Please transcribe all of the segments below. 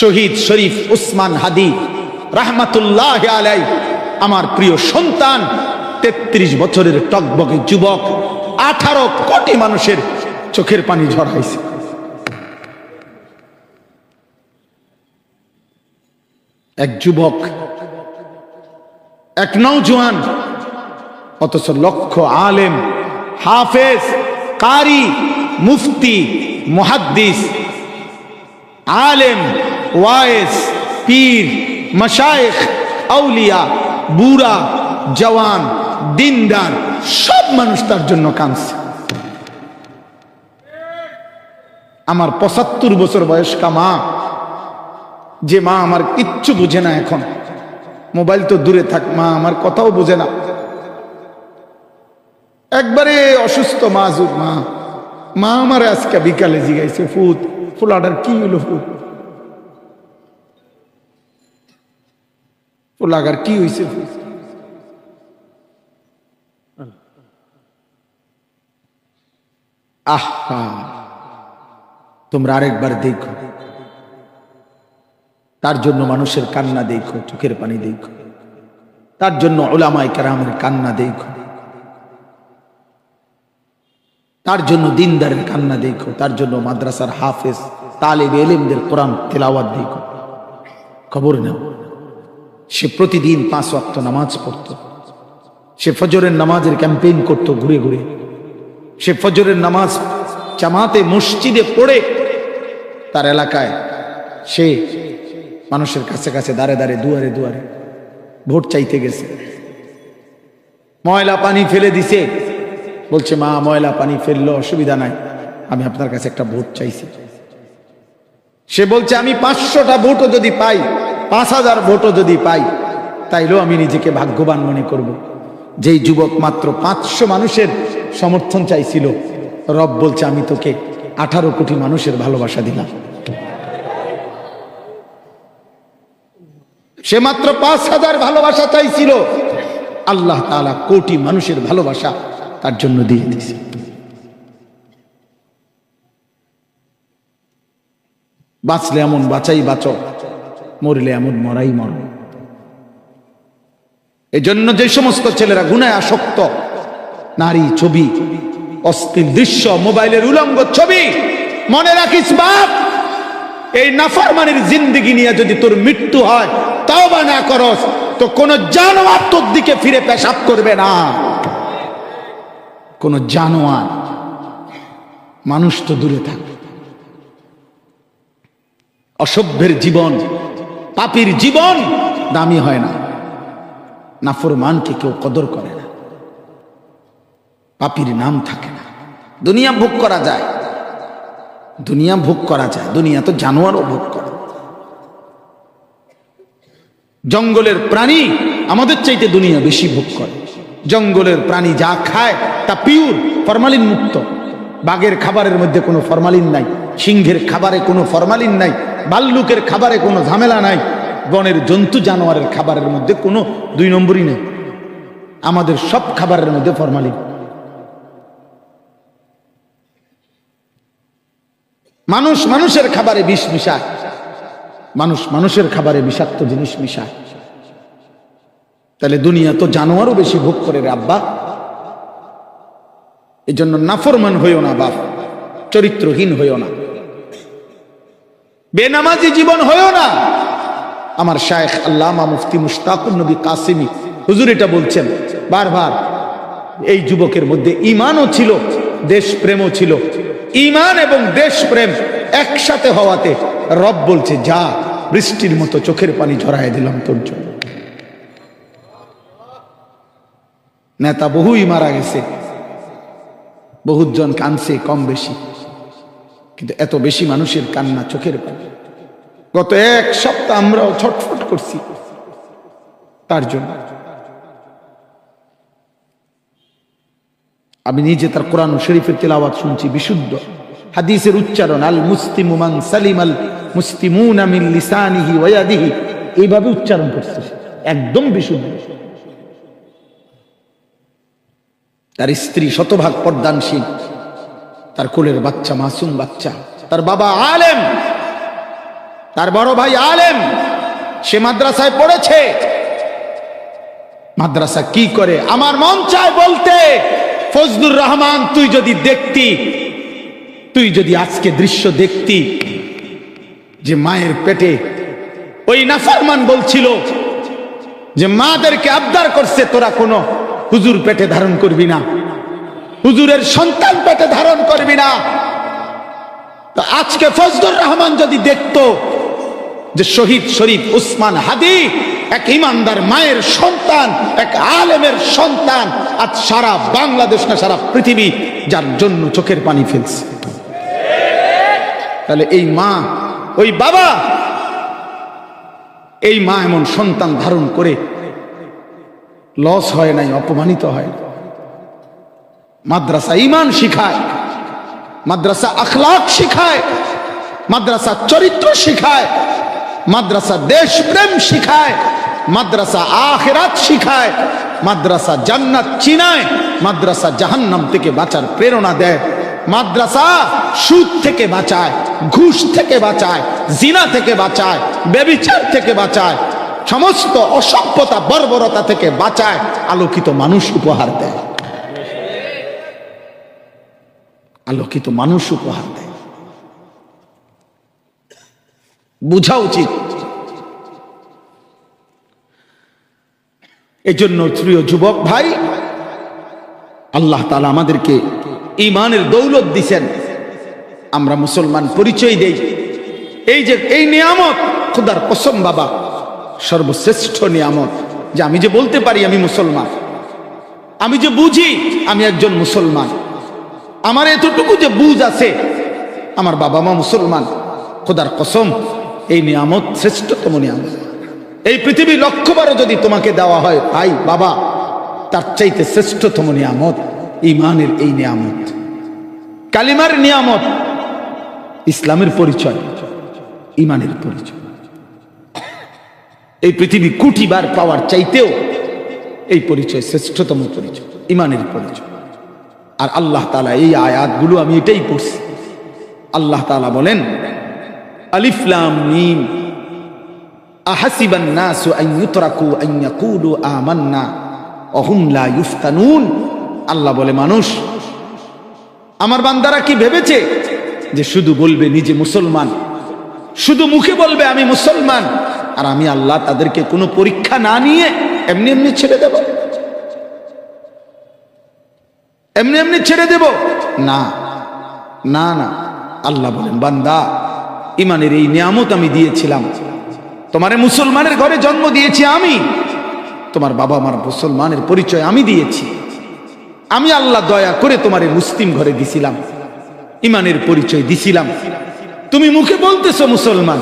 শহীদ শরীফ উসমান হাদি রাহমাতুল্লাহ আলাই আমার প্রিয় সন্তান, তেত্রিশ বছরের টকবকে যুবক, আঠারো কোটি মানুষের চোখের পানি ঝরাইছে। এক যুবক, এক নৌজওয়ান অথচ লক্ষ আলেম, হাফেজ, কারি, মুফতি, মুহাদ্দিস, আলেম ওয়ায়েস, পীর, মশায়েখ, আউলিয়া, বুড়া, জওয়ান, দিনদার, সব মানুষ তার জন্য কাঁদছে। আমার পঁচাত্তর বছর বয়স্কা মা, যে মা আমার কিচ্ছু বুঝে না এখন। মোবাইল তো দূরে থাক, মা আমার কথাও বোঝে না। একবারে অসুস্থ মা মা। মা আমার আজকে বিকালে জিগাইছে, ফুত ফুলাটার কি হলো ফুত? ফুলাগার কি হয়েছে আহা তোমরা আরেকবার দেখো। তার জন্য মানুষের কান্না দেখো, চোখের পানি দেখো। তার জন্য ওলামাই কেরামের কান্না দেখো। তার জন্য দিনদারের কান্না দেখো। তার জন্য মাদ্রাসার হাফেজ, তালেব এলিমদের কোরআন তেলাওয়াত দেখো। খবর নাও। সে প্রতিদিন পাঁচ ওয়াক্ত নামাজ পড়ত। সে ফজরের নামাজের ক্যাম্পেইন করত ঘুরে ঘুরে। সে ফজরের নামাজ জামাতে মসজিদে পড়ে তার এলাকায় সে মানুষের কাছে কাছে দাঁড়ে দাঁড়ে দুয়ারে দুয়ারে ভোট চাইতে গেছে। ময়লা পানি ফেলে দিছে। বলছে, মা, ময়লা পানি ফেলল, অসুবিধা নাই। আমি আপনার কাছে একটা ভোট চাইছি। সে বলছে, আমি পাঁচশোটা ভোটও যদি পাই পাঁচ হাজার ভোটও যদি পাই, তাইলেও আমি নিজেকে ভাগ্যবান মনে করব। যেই যুবক মাত্র পাঁচশো মানুষের সমর্থন চাইছিল, রব বলছে, আমি তোকে আঠারো কোটি মানুষের ভালোবাসা দিলাম। সে মাত্র পাঁচ হাজার ভালোবাসা চাইছিল। আল্লাহ তাআলা কোটি মানুষের ভালোবাসা তার জন্য দিয়ে দিয়েছে। বাঁচলে এমন, বাঁচাই বাঁচ মরলে এমন মরাই মর এজন্য যে সমস্ত ছেলেরা গুনায় আসক্ত, নারী, ছবি, অস্থির দৃশ্য, মোবাইলের উলঙ্গ ছবি, মনে রাখিস বাপ, এই নাফরমানির জিন্দিগি নিয়ে যদি তোর মৃত্যু হয় তাও বা না করস, তো কোন জানোয়ার তোর দিকে ফিরে পেশাব করবে না। কোন জানোয়ার মানুষ তো দূরে থাকবে অসভ্যের জীবন পাপীর জীবন দামি হয় না। নাফরমানকে কেউ কদর করে না। পাপীর নাম থাকে না। দুনিয়া ভোগ করা যায়। দুনিয়া ভোগ করা যায়। দুনিয়া তো জানোয়ারও ভোগ করে। জঙ্গলের প্রাণী আমাদের চাইতে দুনিয়া বেশি ভোগ করে। জঙ্গলের প্রাণী যা খায় তা পিওর ফরমালিন মুক্ত বাঘের খাবারের মধ্যে কোনো ফরমালিন নাই। সিংহের খাবারে কোনো ফরমালিন নাই। বাল্লুকের খাবারে কোনো ঝামেলা নাই। বনের জন্তু জানোয়ারের খাবারের মধ্যে কোনো দুই নম্বরই নেই। আমাদের সব খাবারের মধ্যে ফরমালিন। মানুষ মানুষের খাবারে বিষ মিশায়। মানুষ মানুষের খাবারে বিষাক্ত জিনিস মিশায়। তাহলে দুনিয়া তো জানোয়ারও বেশি ভোগ করে রে আব্বা। এই জন্য নাফরমান হইও না বাপ। চরিত্রহীন হইও না। বেনামাজি জীবন হইও না। আমার শায়েখ আল্লামা মুফতি মুশতাকুর নবী কাসিমি হুজুর এটা বলছেন, বারবার। এই যুবকের মধ্যে ইমানও ছিল, দেশপ্রেমও ছিল। ইমান এবং দেশপ্রেম একসাথে হওয়াতে রব বলছে, যা, বৃষ্টির মতো চোখের পানি ঝরায় দিলাম তোর জন্য। নেতা বহুই মারা গেছে। বহুজন কানছে কম বেশি। কিন্তু এত বেশি মানুষের কান্না চোখের পানি। গত এক সপ্তাহ আমরাও ছটফট করছি। তার জন্য। আমি নিজে তার কোরআন শরীফের তেলাওয়াত শুনছি বিশুদ্ধ। হাদিসের উচ্চারণ, আল মুস্তিমুমান সালিম আল মুস্তিমুন মিন লিসানিহি ওয়া ইয়াদিহি। এইভাবে উচ্চারণ করছে একদম বিশুদ্ধ। তার স্ত্রী শতভাগ পর্দানশীল। তার কোলের বাচ্চা, মাসুম বাচ্চা, তার বাবা আলেম, তার বড় ভাই আলেম, সে মাদ্রাসায় পড়েছে। মাদ্রাসা কি করে? আমার মন চায় বলতে, ফজলুর রহমান, তুই যদি দেখতি, তুই যদি আজকে দৃশ্য দেখতি, যে মায়ের পেটে ওই নাফরমান বলছিল যে, মাদেরকে আবদার করছে, তোরা কোনো হুজুর পেটে ধারণ করবি না। হুজুরের সন্তান পেটে ধারণ করবি না আজকে ফজলুর রহমান যদি দেখতো যে শহীদ শরীফ উসমান হাদি এক ইমানদার মায়ের সন্তান, এক আলেমের সন্তান, আজ সারা বাংলাদেশ না, সারা পৃথিবী যার জন্য চোখের পানি ফেলছে তাহলে এই মা, ওই বাবা, এই মা এমন সন্তান ধারণ করে লস হয় নাই, অপমানিত হয়। মাদ্রাসা ইমান শিখায়, মাদ্রাসা আখলাক শিখায়, মাদ্রাসা চরিত্র শিখায়, মাদ্রাসা দেশপ্রেম শিখায়, মাদ্রাসা আখেরাত শিখায়, মাদ্রাসা জান্নাত চিনায়, মাদ্রাসা জাহান্নাম থেকে বাঁচার প্রেরণা দেয়, মাদ্রাসা সুদ থেকে বাঁচায়, ঘুষ থেকে বাঁচায়, জিনা থেকে বাঁচায় বেবিচার থেকে বাঁচায়, সমস্ত অসভ্যতা, বর্বরতা থেকে বাঁচায়, আলোকিত মানুষ উপহার দেয়। আলোকিত মানুষ উপহার দেয়। বোঝা উচিত। এই জন্য প্রিয় যুবক ভাই, আল্লাহ তালা আমাদেরকে ইমানের দৌলত দিছেন। আমরা মুসলমান পরিচয় দেই। এই যে, এই নিয়ামত, খুদার কসম বাবা, সর্বশ্রেষ্ঠ নিয়ামত। যে আমি যে বলতে পারি আমি মুসলমান। আমি যে বুঝি আমি একজন মুসলমান। আমার এতটুকু যে বুঝ আছে, আমার বাবা মা মুসলমান, খোদার কসম, এই নিয়ামত শ্রেষ্ঠতম নিয়ামত। এই পৃথিবী লক্ষ্যবারও যদি তোমাকে দেওয়া হয়, ভাই, বাবা, তার চাইতে শ্রেষ্ঠতম নিয়ামত ইমানের এই নিয়ামত। কালিমার নিয়ামত, ইসলামের পরিচয়, ইমানের পরিচয়। এই পৃথিবী কুটিবার পাওয়ার চাইতেও এই পরিচয় শ্রেষ্ঠতম পরিচয়, ইমানের পরিচয়। আর আল্লাহ তালা এই আয়াতগুলো আমি এটাই পড়ছি। আল্লাহ তালা বলেন আলিফলাম মিম, আহাসিবান নাসু আন ইউতরাকু আন ইয়াকুলু আমান্না, অহুম লা ইফতানুন আল্লাহ বলে, মানুষ, আমার বান্দারা কি ভেবেছে যে শুধু বলবে নিজে মুসলমান? শুধু মুখে বলবে আমি মুসলমান? আর আমি আল্লাহ তাদেরকে কোনো পরীক্ষা না নিয়ে এমনি এমনি ছেড়ে দেব? এমনি এমনি ছেড়ে দেব? না। না না। আল্লাহ বলেন, বান্দা, ইমানের এই নিয়ামত আমি দিয়েছিলাম। তোমারে মুসলমানের ঘরে জন্ম দিয়েছি আমি। তোমার বাবা আমার মুসলমানের পরিচয় আমি দিয়েছি। আমি আল্লাহ দয়া করে তোমারে মুসলিম ঘরে দিছিলাম। ইমানের পরিচয় দিছিলাম। তুমি মুখে বলতেছো মুসলমান,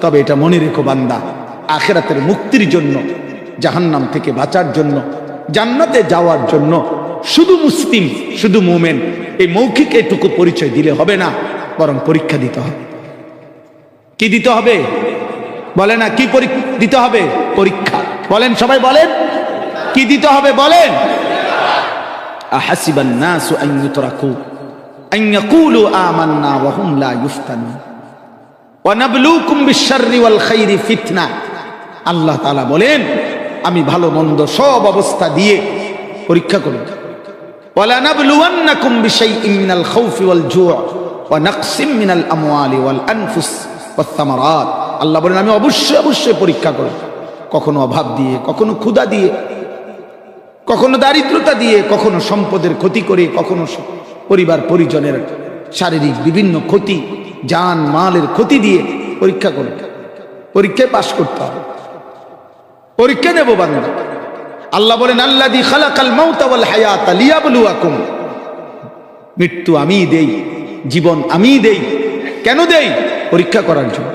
তবে এটা মনে রেখো বান্দা, আখেরাতের মুক্তির জন্য, জাহান্নাম থেকে বাঁচার জন্য, জান্নাতে যাওয়ার জন্য শুধু মুসলিম, শুধু মোমেন, এই মৌখিক এটুকু পরিচয় দিলে হবে না, বরং পরীক্ষা দিতে হবে। কি দিতে হবে? বলে না, কি পরীক্ষা দিতে হবে? পরীক্ষা। বলেন, সবাই বলেন। কি দিতে হবে? বলেন। আল্লাহ বলেন, আমি ভালো মন্দ সব অবস্থা দিয়ে পরীক্ষা করব ওয়াল জু' ওয়া নাকসিম মিনাল আমওয়ালি ওয়াল আনফুস ওয়াত থামারাত আল্লাহ বলেন, আমি অবশ্যই অবশ্যই পরীক্ষা করব। কখনো অভাব দিয়ে, কখনো ক্ষুধা দিয়ে, কখনো দারিদ্রতা দিয়ে, কখনো সম্পদের ক্ষতি করে, কখনো পরিবার, পরিজনের শারীরিক বিভিন্ন ক্ষতি, যান, মালের ক্ষতি দিয়ে পরীক্ষা করে পরীক্ষায় পাশ করতে হবে। পরীক্ষা নেব বাংলা আল্লাহ বলেন, আল্লাদি খালাকাল মাউতা ওয়াল হায়াতা লিয়াবলুয়াকুম। মৃত্যু আমিই দেই, জীবন আমিই দেই। কেন দেই? পরীক্ষা করার জন্য।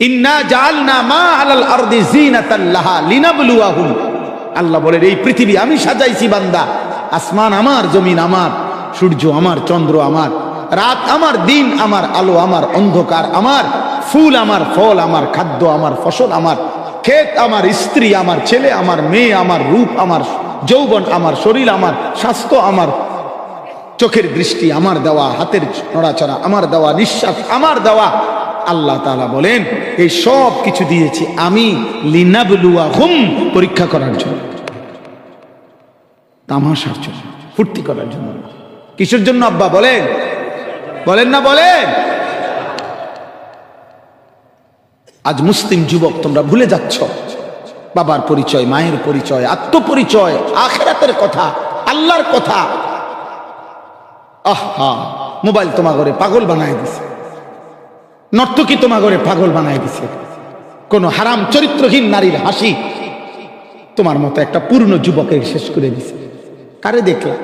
ইন্না জাআলনা মা আলাল আরদি জিনাতাল লাহা লিনাবলুয়াহুম। আল্লাহ বলেন, এই পৃথিবী আমি সাজাইছি, বান্দা। আসমান আমার, জমিন আমার, সূর্য আমার, চন্দ্র আমার, রাত আমার, দিন আমার, আলো আমার, অন্ধকার আমার, ফুল আমার, ফল আমার, খাদ্য আমার, ফসল আমার ক্ষেত আমার স্ত্রী, আমার ছেলে, আমার মেয়ে, আমার রূপ, আমার যৌবন, আমার শরীর, আমার স্বাস্থ্য, আমার চোখের দৃষ্টি, আমার দেওয়া হাতের নড়াচড়া, আমার দেওয়া নিঃশ্বাস, আমার দেওয়া আল্লাহ তালা বলেন, এই সব কিছু দিয়েছি আমি লিনাবলুয়া হুম পরীক্ষা করার জন্য, তামাশার জন্য, ফুর্তি করার জন্য। কিসের জন্য আব্বা বলেন? বলেন না বলেন? আজ মুসলিম যুবক, তোমরা ভুলে যাচ্ছ। বাবার পরিচয়, মায়ের পরিচয়, আত্মপরিচয়, আখেরাতের কথা, আল্লাহর কথা। আহা, মোবাইল তোমা ঘরে পাগল বানায় দিছে। নর্তকী তোমা ঘরে পাগল বানায় দিছে। কোন হারাম চরিত্রহীন নারীর হাসি তোমার মতো একটা পূর্ণ যুবকের শেষ করে দিছে। কারে দেখলা?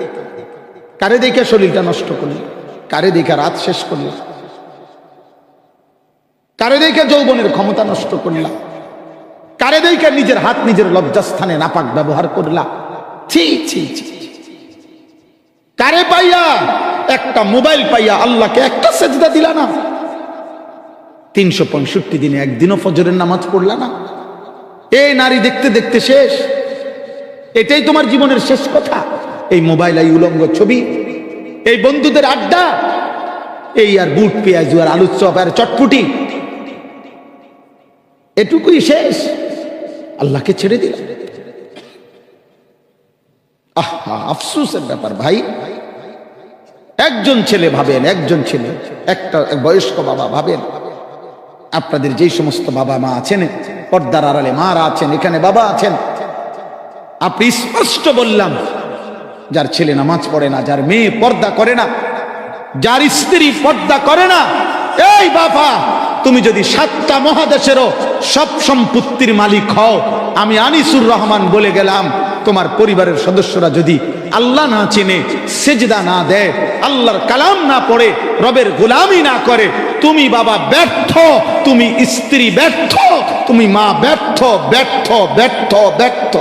কারে দেখে শরীরটা নষ্ট করলে? কারে দেখে রাত শেষ করলে? কারে দেখে যৌবনের ক্ষমতা নষ্ট করলা? কারে দেখে নিজের হাত নিজের লজ্জাস্থানে নাপাক ব্যবহার করলা? ছি ছি ছি। কারে পাইয়া? একটা মোবাইল পাইয়া আল্লাহকে একটা সেজদা দিলা না? তিনশো পঁয়ষট্টি দিনে একদিনও ফজরের নামাজ পড়লা না? এই নারী দেখতে দেখতে শেষ। এটাই তোমার জীবনের শেষ কথা। এই মোবাইল, এই উলঙ্গ ছবি, এই বন্ধুদের আড্ডা, এই আর বুট পেঁয়াজ আর আলুর চপ আর চটপুটি এটুকুই শেষ। আল্লাহকে ছেড়ে দিল আহা, আফসোসের ব্যাপার ভাই। একজন ছেলে ভাবেন, একজন ছেলে, একটা বয়স্ক বাবা ভাবেন। আপনাদের যেই সমস্ত বাবা মা আছেন, পর্দার আড়ালে মারা আছেন, এখানে বাবা আছেন, আপনি স্পষ্ট বললাম, যার ছেলে নামাজ পড়ে না, যার মেয়ে পর্দা করে না, যার স্ত্রী পর্দা করে না, এই বাবা তুমি যদি সাতটা মহাদেশেরও সব সম্পত্তির মালিক হও, আমি আনিসুর রহমান বলে গেলাম, তোমার পরিবারের সদস্যরা যদি আল্লাহ না চেনে, সেজদা না দেয়, আল্লাহর কালাম না পড়ে, রবের গোলামি না করে, তুমি বাবা ব্যর্থ, তুমি স্ত্রী ব্যর্থ, তুমি মা ব্যর্থ ব্যর্থ ব্যর্থ ব্যর্থ।